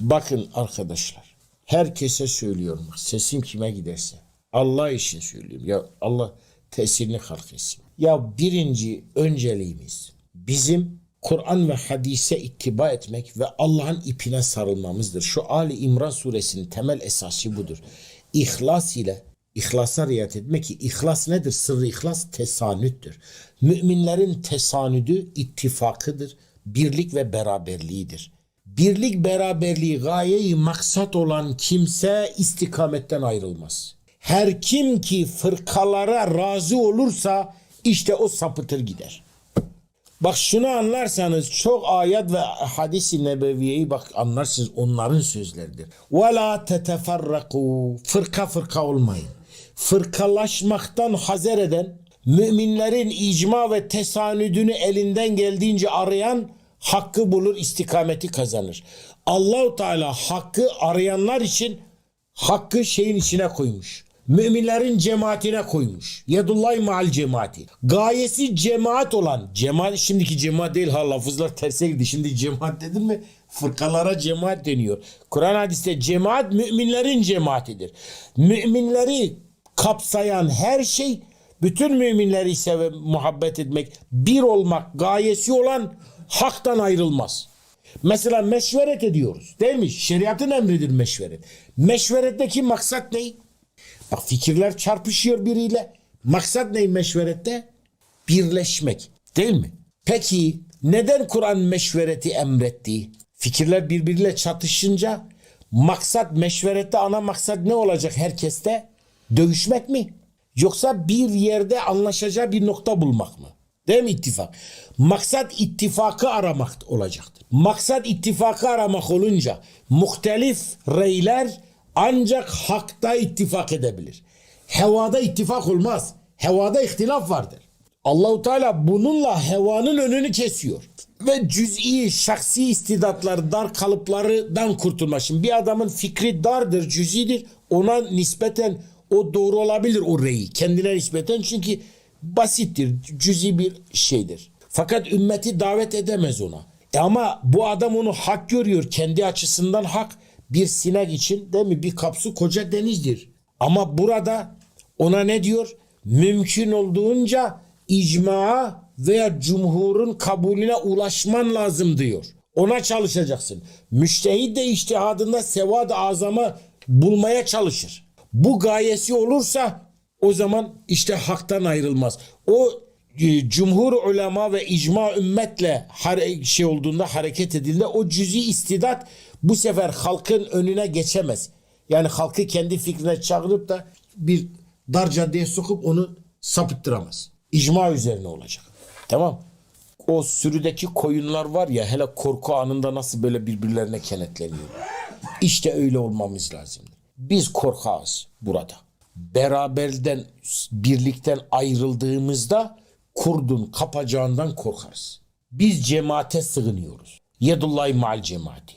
Bakın arkadaşlar. Herkese söylüyorum. Sesim kime giderse. Allah için söylüyorum. Ya Allah tesirini halk etsin. Ya birinci önceliğimiz bizim Kur'an ve hadise ittiba etmek ve Allah'ın ipine sarılmamızdır. Şu Ali İmran suresinin temel esası budur. İhlas ile İhlasa riayet etmek ki ihlas nedir? Sırrı ihlas tesanüttür. Müminlerin tesanüdü ittifakıdır. Birlik ve beraberliğidir. Birlik beraberliği gayeyi maksat olan kimse istikametten ayrılmaz. Her kim ki fırkalara razı olursa işte o sapıtır gider. Bak şunu anlarsanız çok ayet ve hadis-i nebeviyeyi bak anlarsınız onların sözleridir. Ve la teteferraku fırka fırka olmayın. Fırkalaşmaktan hazer eden müminlerin icma ve tesanüdünü elinden geldiğince arayan hakkı bulur istikameti kazanır. Allahu Teala hakkı arayanlar için hakkı şeyin içine koymuş. Müminlerin cemaatine koymuş. Yedullahi maal cemaati. Gayesi cemaat olan, cemaat şimdiki cemaat değil ha lafızlar terse girdi. Şimdi cemaat dedin mi fırkalara cemaat deniyor. Kur'an hadiste cemaat müminlerin cemaatidir. Müminleri kapsayan her şey bütün müminleri ve muhabbet etmek, bir olmak gayesi olan haktan ayrılmaz. Mesela meşveret ediyoruz. Değil mi? Şeriatın emridir meşveret. Meşveretteki maksat ne? Bak fikirler çarpışıyor biriyle. Maksat ne meşverette? Birleşmek. Değil mi? Peki neden Kur'an meşvereti emretti? Fikirler birbiriyle çatışınca maksat meşverette ana maksat ne olacak herkeste? Dövüşmek mi? Yoksa bir yerde anlaşacağı bir nokta bulmak mı? Değil mi ittifak? Maksat ittifakı aramak olacaktır. Maksat ittifakı aramak olunca muhtelif reyler ancak hakta ittifak edebilir. Hevada ittifak olmaz. Hevada ihtilaf vardır. Allahu Teala bununla hevanın önünü kesiyor. Ve cüz'i, şahsi istidatları, dar kalıplardan kurtulma. Şimdi bir adamın fikri dardır, cüz'idir. Ona nispeten o doğru olabilir o reyi. Kendine nispeten çünkü basittir, cüz'i bir şeydir. Fakat ümmeti davet edemez ona. E ama bu adam onu hak görüyor. Kendi açısından hak bir sinek için değil mi? Bir kapsu koca denizdir. Ama burada ona ne diyor? Mümkün olduğunca icmaa veya cumhurun kabulüne ulaşman lazım diyor. Ona çalışacaksın. Müştehid de iştihadında sevad azama bulmaya çalışır. Bu gayesi olursa o zaman işte haktan ayrılmaz. O e, cumhur ulema ve icma ümmetle şey olduğunda hareket edildiğinde o cüzi istidat bu sefer halkın önüne geçemez. Yani halkı kendi fikrine çağırıp da bir dar caddeye sokup onu sapıttıramaz. İcma üzerine olacak. Tamam. O sürüdeki koyunlar var ya hele korku anında nasıl böyle birbirlerine kenetleniyor. İşte öyle olmamız lazım. Biz korkağız burada. Beraberden, birlikten ayrıldığımızda kurdun kapacağından korkarız. Biz cemaate sığınıyoruz. Yedullahi mal cemaati.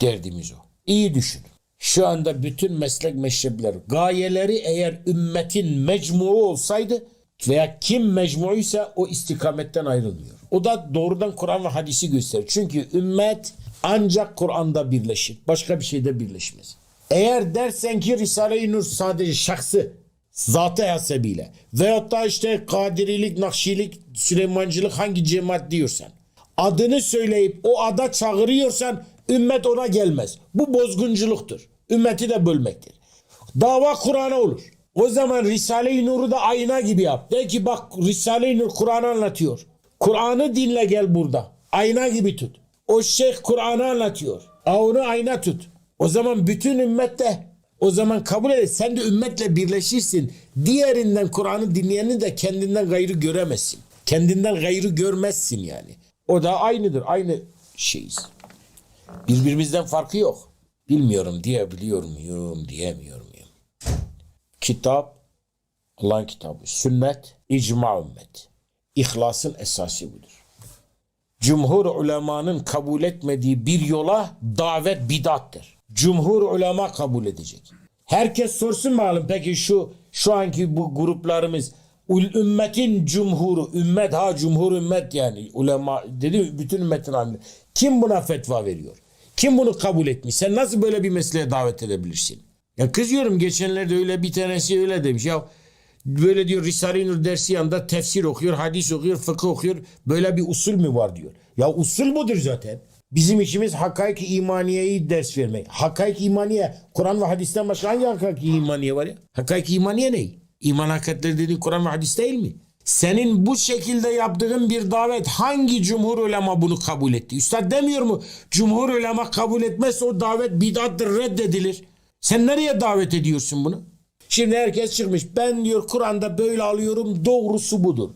Derdimiz o. İyi düşünün. Şu anda bütün meslek meşrebler gayeleri eğer ümmetin mecmuu olsaydı veya kim mecmuuysa o istikametten ayrılmıyor. O da doğrudan Kur'an ve hadisi gösterir. Çünkü ümmet ancak Kur'an'da birleşir. Başka bir şeyde birleşmez. Eğer dersen ki Risale-i Nur sadece şahsı zatı hasebiyle veyahut da işte Kadirilik, Nakşilik, Süleymancılık hangi cemaat diyorsan adını söyleyip o ada çağırıyorsan ümmet ona gelmez. Bu bozgunculuktur. Ümmeti de bölmektir. Dava Kur'an'a olur. O zaman Risale-i Nur'u da ayna gibi yap. De ki bak Risale-i Nur Kur'an'ı anlatıyor. Kur'an'ı dinle gel burada. Ayna gibi tut. O şeyh Kur'an'ı anlatıyor. Onu ayna tut. O zaman bütün ümmet de o zaman kabul et. Sen de ümmetle birleşirsin. Diğerinden Kur'an'ı dinleyeni de kendinden gayrı göremezsin. Kendinden gayrı görmezsin yani. O da aynıdır. Aynı şeyiz. Birbirimizden farkı yok. Bilmiyorum diyebiliyor muyum, diyemiyor muyum? Kitap, Allah'ın kitabı, sünnet, icma ümmet. İhlasın esası budur. Cumhur ulemanın kabul etmediği bir yola davet bidattır. Cumhur ulema kabul edecek. Herkes sorsun malum peki şu şu anki bu gruplarımız ül- ümmetin cumhuru, ümmet ha cumhur ümmet yani ulema dedi bütün ümmetin halinde. Kim buna fetva veriyor? Kim bunu kabul etmiş? Sen nasıl böyle bir mesleğe davet edebilirsin? Ya kızıyorum geçenlerde öyle bir tanesi öyle demiş. Ya böyle diyor Risale-i Nur dersi yanında tefsir okuyor, hadis okuyor, fıkıh okuyor. Böyle bir usul mü var diyor. Ya usul budur zaten. Bizim işimiz hakaik imaniyeyi ders vermek. Hakaik imaniye Kur'an ve hadisten başka hangi hakaik imaniye var ya? Hakaik imaniye ne? İman hakikatleri dediğin Kur'an ve hadis değil mi? Senin bu şekilde yaptığın bir davet hangi cumhur ulema bunu kabul etti? Üstad demiyor mu? Cumhur ulema kabul etmezse o davet bid'attır reddedilir. Sen nereye davet ediyorsun bunu? Şimdi herkes çıkmış. Ben diyor Kur'an'da böyle alıyorum doğrusu budur.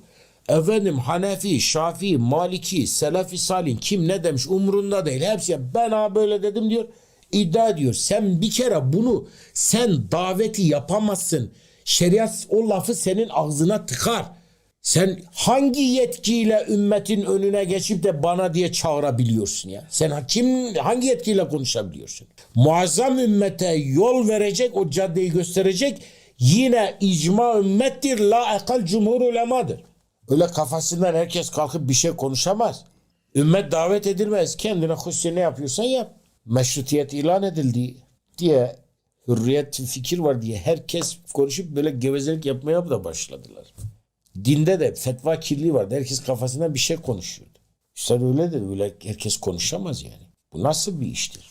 Efendim Hanefi, Şafii, Maliki, Selefi Salih kim ne demiş umrunda değil. Hepsi ben ha böyle dedim diyor. iddia ediyor. Sen bir kere bunu sen daveti yapamazsın. Şeriat o lafı senin ağzına tıkar. Sen hangi yetkiyle ümmetin önüne geçip de bana diye çağırabiliyorsun ya? Sen kim hangi yetkiyle konuşabiliyorsun? Muazzam ümmete yol verecek, o caddeyi gösterecek yine icma ümmettir, la ekal cumhur ulemadır. Öyle kafasından herkes kalkıp bir şey konuşamaz. Ümmet davet edilmez. Kendine hussi ne yapıyorsan yap. Meşrutiyet ilan edildi diye hürriyet fikir var diye herkes konuşup böyle gevezelik yapmaya da başladılar. Dinde de fetva kirliliği vardı. Herkes kafasından bir şey konuşuyordu. Üstad öyle dedi. Öyle herkes konuşamaz yani. Bu nasıl bir iştir?